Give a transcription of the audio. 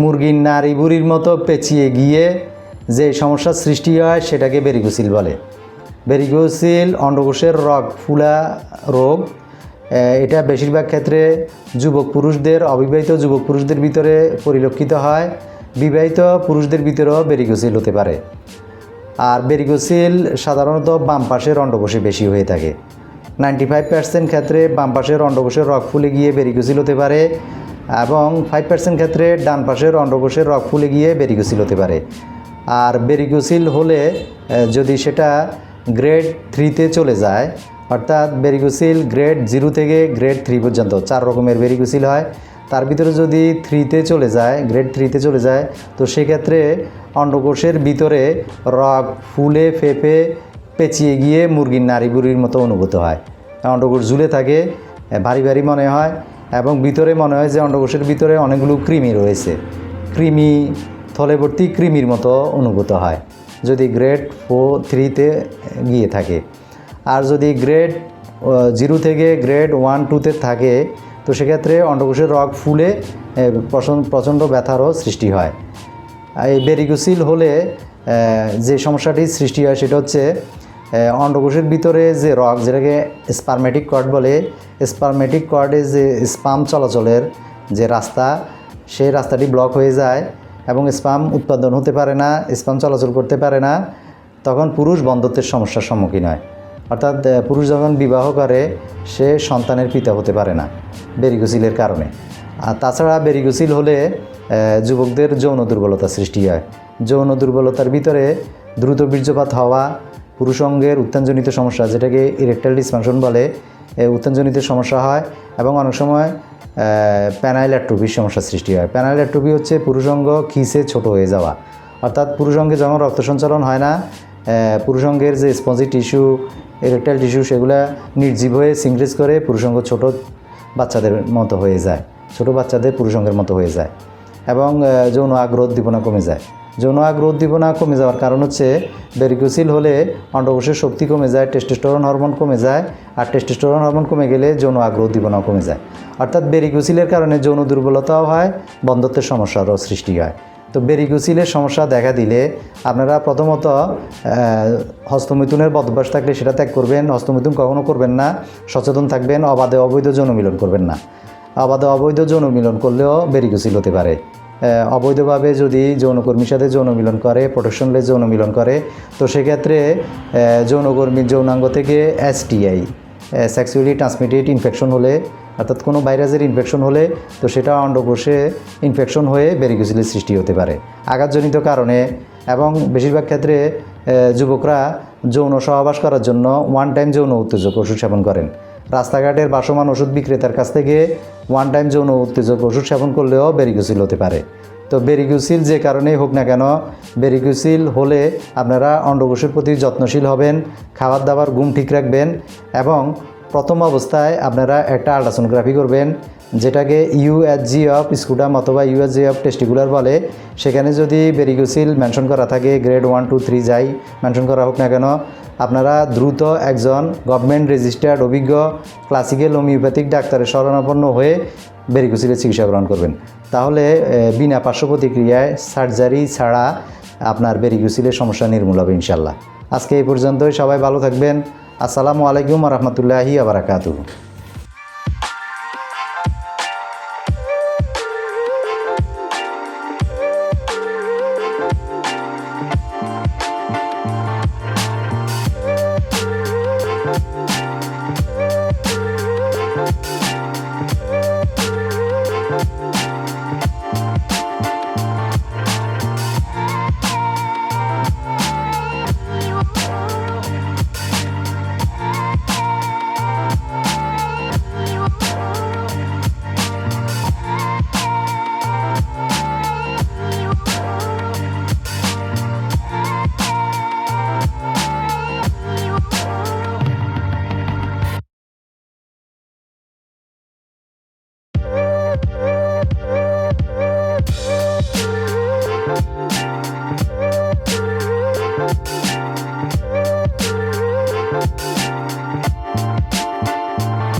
মুরগির নাড়ি বুড়ির মতো পেঁচিয়ে গিয়ে যে সমস্যার সৃষ্টি হয় সেটাকে বেরিগুসিল বলে। বেরিগুসিল অন্ডকোষের রগ ফুলা রোগ এটা বেশিরভাগ ক্ষেত্রে যুবক পুরুষদের, অবিবাহিত যুবক পুরুষদের ভিতরে পরিলক্ষিত হয়। বিবাহিত পুরুষদের ভিতরেও বেরিগুসিল হতে পারে। আর বেরিগোসিল সাধারণত বাম পাশের অন্ডকোষে বেশি হয়ে থাকে। নাইনটি ফাইভ পার্সেন্ট ক্ষেত্রে বাম পাশের অন্ডকোষের রগ ফুলে গিয়ে বেরিগোসিল হতে পারে। এবং ফাইভ পার্সেন্ট ক্ষেত্রে ডান পাশের অন্ডকোষের রক ফুলে গিয়ে বেরিগোসিল হতে পারে। আর বেরিগোসিল হলে যদি সেটা গ্রেড থ্রিতে চলে যায়, অর্থাৎ বেরিগোসিল গ্রেড জিরো থেকে গ্রেড থ্রি পর্যন্ত, চার রকমের বেরিগোসিল হয়। তার ভিতরে যদি থ্রিতে চলে যায় গ্রেড থ্রিতে চলে যায়, তো সেক্ষেত্রে অন্ডকোষের ভিতরে রগ ফুলে ফেপে পেঁচিয়ে গিয়ে মুরগির বুড়ির মতো অনুভূত হয়। অন্ডকোষ ঝুলে থাকে ভারী ভারী মনে হয় এবং ভিতরে মনে হয় যে অন্ডকোষের ভিতরে অনেকগুলো কৃমি রয়েছে। কৃমি থলেবর্তী কৃমির মতো অনুভূত হয়, যদি গ্রেড ফোর থ্রিতে গিয়ে থাকে। আর যদি গ্রেড জিরো থেকে গ্রেড ওয়ান টুতে থাকে, তো সেক্ষেত্রে অন্ডকোষের রগ ফুলে প্রচণ্ড- ব্যথারও সৃষ্টি হয়। এই বেরিগুসিল হলে যে সমস্যাটি সৃষ্টি হয় সেটা হচ্ছে অন্ডকোষের ভিতরে যে রগ, যেটাকে স্পারমেটিক কর্ড বলে স্পারমেটিক কর্ডে যে স্পাম চলাচলের যে রাস্তা, সেই রাস্তাটি ব্লক হয়ে যায় এবং স্পাম উৎপাদন হতে পারে না স্পাম চলাচল করতে পারে না, তখন পুরুষ বন্ধত্বের সমস্যার সম্মুখীন হয়। অর্থাৎ পুরুষ যখন বিবাহ করে, সে সন্তানের পিতা হতে পারে না, বেরিগুসিলের কারণে। আর তাছাড়া বেরিগুসিল হলে যুবকদের যৌন দুর্বলতা সৃষ্টি হয়। যৌন দুর্বলতার ভিতরে দ্রুত বীর্যপাত হওয়া পুরুষ অঙ্গের উত্থানজনিত সমস্যা যেটাকে ইরেকটাইল ডিসফাংশন বলে এই উত্থানজনিত সমস্যা হয় এবং অনেক সময় প্যানাইল অ্যাট্রোপির সমস্যার সৃষ্টি হয়। প্যানাইল অ্যাট্রোপি হচ্ছে পুরুষঙ্গ খিসে ছোট হয়ে যাওয়া। অর্থাৎ পুরুষ পুরুষঙ্গে যখন রক্ত সঞ্চালন হয় না আহ, পুরুষঙ্গের যে স্পঞ্জি টিস্যু এরেকটাইল টিস্যু সেগুলো নির্জীব হয়ে সিংক্রেজ করে পুরুষঙ্গ ছোট বাচ্চাদের মতো হয়ে যায় ছোট বাচ্চাদের পুরুষঙ্গের মতো হয়ে যায় এবং যৌন আগ্রহ উদ্দীপনা কমে যায়। যৌন আগ্রহ উদ্দীপনা কমে যাওয়ার কারণ হচ্ছে বেরিকুসিল হলে অন্ডকোষের শক্তি কমে যায় টেস্টোস্টেরন হরমোন কমে যায়, আর টেস্টোস্টেরন হরমোন কমে গেলে যৌন আগ্রহ উদ্দীপনাও কমে যায়। অর্থাৎ বেরিকুসিলের কারণে যৌন দুর্বলতাও হয়, বন্ধত্বের সমস্যারও সৃষ্টি হয়। তো বেরিকুসিলের সমস্যা দেখা দিলে আপনারা প্রথমত হস্তমৈথুনের বদভ্যাস থাকলে সেটা ত্যাগ করবেন, হস্তমৈথুন কখনো করবেন না, সচেতন থাকবেন, অবাধে অবৈধ যৌন মিলন করবেন না। অবাধে অবৈধ যৌন মিলন করলেও বেরিকুসিল হতে পারে। অবৈধভাবে যদি যৌনকর্মীর সাথে যৌন মিলন করে প্রোটেকশনলেস যৌন মিলন করে, তো সেক্ষেত্রে যৌনকর্মীর যৌনাঙ্গ থেকে এসটিআই সেক্সুয়ালি ট্রান্সমিটেড ইনফেকশন হলে, অর্থাৎ কোনো ভাইরাসের ইনফেকশন হলে, তো সেটা অন্ডকোষে ইনফেকশন হয়ে বেরিকুসিলের সৃষ্টি হতে পারে। আঘাতজনিত কারণে এবং বেশিরভাগ ক্ষেত্রে যুবকরা যৌন সহবাস করার জন্য ওয়ান টাইম যৌন উত্তেজক ওষুধ সেবন করেন। রাস্তাঘাটের বাসমান ওষুধ বিক্রেতার কাছ থেকে ওয়ান টাইম যৌন উত্তেজক ওষুধ সেবন করলেও বেরিকুসিল হতে পারে। তো বেরিকুসিল যে কারণেই হোক না কেন বেরিকুসিল হলে আপনারা অন্ডকোষের প্রতি যত্নশীল হবেন খাবার দাবার ঘুম ঠিক রাখবেন এবং প্রথম অবস্থায় আপনারা একটা আল্ট্রাসোনোগ্রাফি করবেন, যেটাকে ইউএসজি অফ স্কুটাম অথবা ইউএসজি অফ টেস্টিকুলার বলে। সেখানে যদি বেরিকুসিল মেনশন করা থাকে গ্রেড ওয়ান টু থ্রি যাই মেনশন করা হোক না কেন আপনারা দ্রুত একজন গভর্নমেন্ট রেজিস্টার্ড অভিজ্ঞ ক্লাসিক্যাল হোমিওপ্যাথিক ডাক্তারের শরণাপন্ন হয়ে বেরিকুসিলের চিকিৎসা গ্রহণ করবেন। তাহলে বিনা পার্শ্ব প্রতিক্রিয়ায় সার্জারি ছাড়া আপনার বেরিকুসিলের সমস্যা নির্মূল হবে ইনশাল্লাহ আজকে এই পর্যন্তই, সবাই ভালো থাকবেন। আসসালামু আলাইকুম রহমতুল্লাহি আবরাকাতুহ